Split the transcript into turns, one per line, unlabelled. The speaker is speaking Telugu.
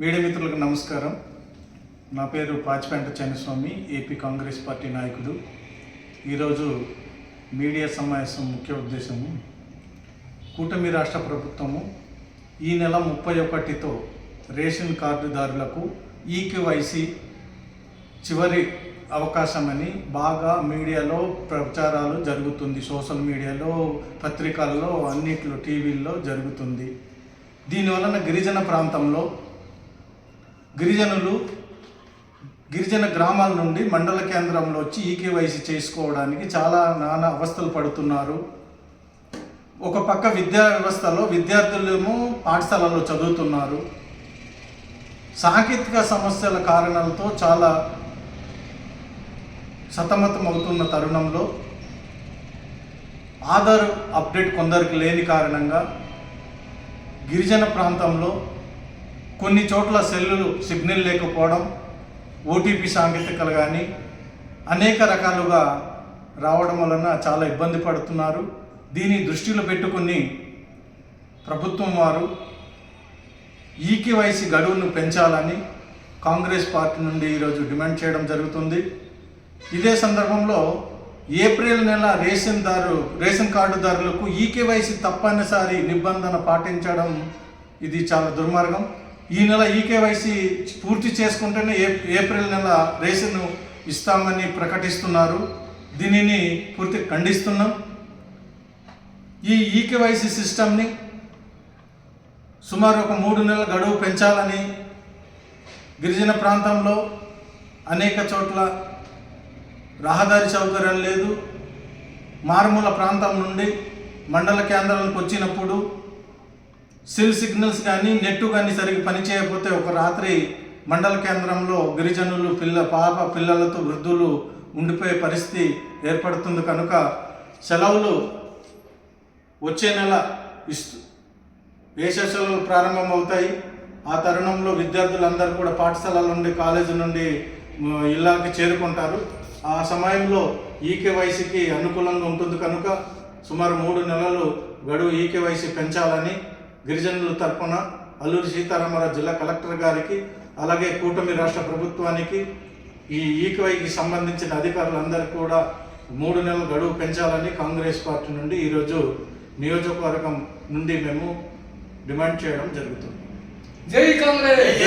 మీడియా మిత్రులకు నమస్కారం. నా పేరు పాచిపెంట చెన్నస్వామి ఏపీ కాంగ్రెస్ పార్టీ నాయకుడు ఈరోజు మీడియా సమావేశం ముఖ్య ఉద్దేశము కూటమి రాష్ట్ర ప్రభుత్వము ఈ నెల ముప్పై ఒకటితో రేషన్ కార్డుదారులకు ఈకేవైసీ చివరి అవకాశమని బాగా మీడియాలో ప్రచారాలు జరుగుతుంది. సోషల్ మీడియాలో పత్రికల్లో అన్నిట్లో టీవీల్లో జరుగుతుంది. దీనివలన గిరిజన ప్రాంతంలో గిరిజనులు గిరిజన గ్రామాల నుండి మండల కేంద్రంలో వచ్చి ఈకేవైసీ చేసుకోవడానికి చాలా నానా అవస్థలు పడుతున్నారు. ఒక పక్క విద్యా వ్యవస్థలో విద్యార్థులేమో పాఠశాలలో చదువుతున్నారు. సాంకేతిక సమస్యల కారణాలతో చాలా సతమతం అవుతున్న తరుణంలో ఆధార్ అప్డేట్ కొందరికి లేని కారణంగా గిరిజన ప్రాంతంలో కొన్ని చోట్ల సెల్లులు సిగ్నల్ లేకపోవడం ఓటీపీ సాంకేతికలు కానీ అనేక రకాలుగా రావడం వలన చాలా ఇబ్బంది పడుతున్నారు. దీని దృష్టిలో పెట్టుకుని ప్రభుత్వం వారు ఈకేవైసీ గడువును పెంచాలని కాంగ్రెస్ పార్టీ నుండి ఈరోజు డిమాండ్ చేయడం జరుగుతుంది. ఇదే సందర్భంలో ఏప్రిల్ నెల రేషన్ దారు రేషన్ కార్డుదారులకు ఈకేవైసీ తప్పనిసరి నిబంధన పాటించడం ఇది చాలా దుర్మార్గం. ఈ నెల ఈకేవైసీ పూర్తి చేసుకుంటేనే ఏ ఏప్రిల్ నెల రేషన్ ఇస్తామని ప్రకటిస్తున్నారు. దీనిని పూర్తి ఖండిస్తున్నాం. ఈ ఈకేవైసీ సిస్టమ్ని సుమారు ఒక మూడు నెలల గడువు పెంచాలని గిరిజన ప్రాంతంలో అనేక చోట్ల రహదారి సౌకర్యం లేదు. మారుమూల ప్రాంతం నుండి మండల కేంద్రాలకు వచ్చినప్పుడు సెల్ సిగ్నల్స్ కానీ నెట్ కానీ సరిగ్గా పనిచేయకపోతే ఒక రాత్రి మండల కేంద్రంలో గిరిజనులు పిల్ల పాప పిల్లలతో వృద్ధులు ఉండిపోయే పరిస్థితి ఏర్పడుతుంది కనుక సెలవులు వచ్చే నెల ఇస్తూ వేసవి సెలవులు ప్రారంభమవుతాయి. ఆ తరుణంలో విద్యార్థులందరూ కూడా పాఠశాలల నుండి కాలేజీ నుండి ఇళ్ళకి చేరుకుంటారు. ఆ సమయంలో ఈకేవైసీకి అనుకూలంగా ఉంటుంది కనుక సుమారు మూడు నెలలు గడువు ఈకేవైసీ పెంచాలని గిరిజనుల తరపున అల్లూరి సీతారామరాజు జిల్లా కలెక్టర్ గారికి అలాగే కూటమి రాష్ట్ర ప్రభుత్వానికి ఈ ఈక్వైకి సంబంధించిన అధికారులందరూ కూడా మూడు నెలల గడువు పెంచాలని కాంగ్రెస్ పార్టీ నుండి ఈరోజు నియోజకవర్గం నుండి మేము డిమాండ్ చేయడం జరుగుతుంది.
జై కాంగ్రెస్!